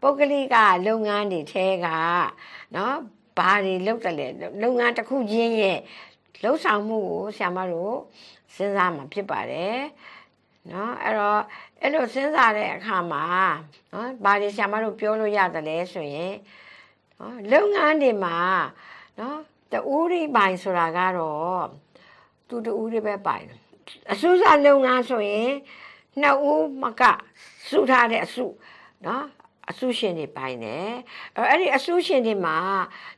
ပုဂ္ဂလိကလုပ်ငန်းတွေထဲကနော်ဘာတွေလုပ်တယ်လဲလုပ်ငန်းတစ်ခုချင်းရဲ့လှုပ်ဆောင်မှုကိုဆရာမတို့စဉ်းစားမှာဖြစ်ပါတယ်နော်အဲ့တော့အဲ့လိုစဉ်းစားတဲ့အခါမှာနော်ဘာတွေဆရာမတို့ပြောလို့ရတယ်လဲဆိုရင်နော်လုပ်ငန်းတွေမှာနော်တူရီပိုင်ဆိုတာကတော့သူတူရီပဲပိုင်တယ်အစူးစလုပ်ငန်းဆိုရင်နှစ်ဦးမကစုထားတဲ့အစုနော်အ စုရှင်တွေပိုင်တယ်အဲ့အဲ့ဒီအစုရှင်တွေမှာ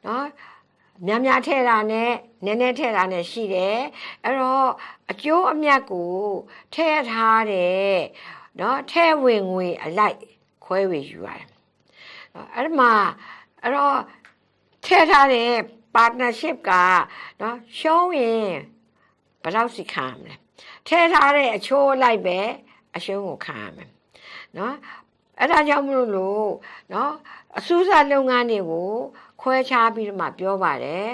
နော်များများထဲတာနဲ့နည်းနည်းထဲတာနဲ့ရှိတယ်အဲ့တော့အကျိုးအမြတ်ကိုထဲထားတယ်နော်ထဲဝင်ငွေအလိုက်ခွဲဝေယူရတယ်နော်အဲ့ဒီမှာအဲ့တော့ထဲထားတဲ့ partnership ကနော်ရှုံးရင်ဘယ်လောက်စီခံရမလဲထဲထားတဲ့အချိုးလိုက်ပဲအရှုံးကိုခံရမယ်နော် အဲ့ဒါကြောင့်မလို့လို့နော်အစူးစလုပ်ငန်းတွေကိုခွဲခြားပြီးတော့မှပြောပါတယ်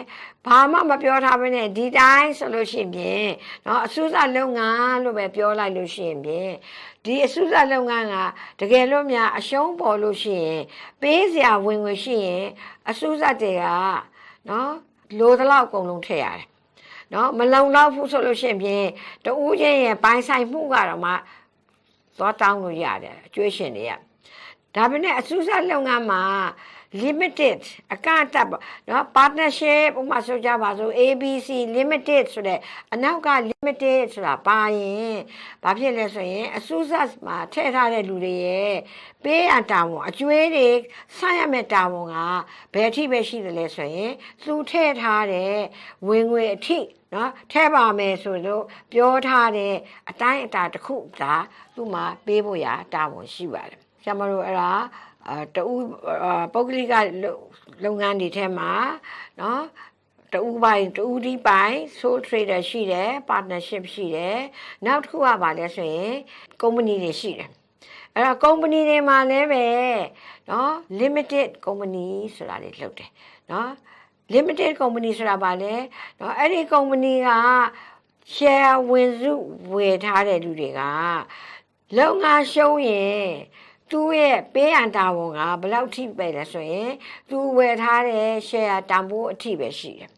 ဘာမှမပြောထားဘဲနဲ့ဒီတိုင်းဆိုလို့ရှိရင်ဖြင့်နော်အစူးစလုပ်ငန်းလို့ပဲပြောလိုက်လို့ရှိရင်ဖြင့်ဒီအစူးစလုပ်ငန်းကတကယ်လို့များအရှုံးပေါ်လို့ရှိရင်ပေးစရာဝင်ငွေရှိရင်အစူးစတွေကနော်လိုသလောက်အကုန်လုံးထည့်ရတယ်နော်မလုံလောက်ဘူးဆိုလို့ရှိရင်ဖြင့်တူးချင်းရဲ့ပိုင်းဆိုင်မှုကတော့မှသွားတောင်းလို့ရတယ်အကျွေးရှင်တွေက ဒါပေမဲ့အစူးစလုပ်ငန်းမှာ limited အကန့်အသတ်ပေါ့နော် partnership ဥပမာဆိုကြပါစို့ ABC limited ဆိုတဲ့အနောက်က limited ဆိုတာပါရင်ဘာဖြစ်လဲဆိုရင်အစူးစမှာထည့်ထားတဲ့လူတွေရဲ့ပေးရတာဝန်အကျွေးတွေဆက်ရမယ့်တာဝန်ကဘယ်အထိပဲရှိတယ်လဲဆိုရင်သူထည့်ထားတဲ့ဝင်ငွေအထိနော်ထဲပါမယ်ဆိုလို့ပြောထားတဲ့အတိုင်းအတာတစ်ခုဒါသူ့မှာပေးဖို့ရတာဝန်ရှိပါတယ် ဆရာမတို့အဲ့ဒါအာတူပုဂ္ဂလိကလုပ်ငန်းတွေထဲမှာနော်တူပိုင်တူဒီပိုင် sole trader ရှိတယ် partnership ရှိတယ်နောက်တစ်ခုကပါလဲဆိုရင် company တွေရှိတယ်အဲ့တော့ company တွေမှာလည်းပဲเนาะ limited company ဆိုတာတွေလုပ်တယ်เนาะ limited company ဆိုတာပါလဲเนาะအဲ့ဒီ company က share ဝင်စုဝယ်ထားတဲ့လူတွေကလုပ်ငန်းရှုံးရင် သူ့ရဲ့ပေးအံတာဝန်ကဘယ်လောက်ထိပဲလဲဆိုရင်သူဝယ်ထားတဲ့ share တန်ဖိုးအထိပဲရှိတယ်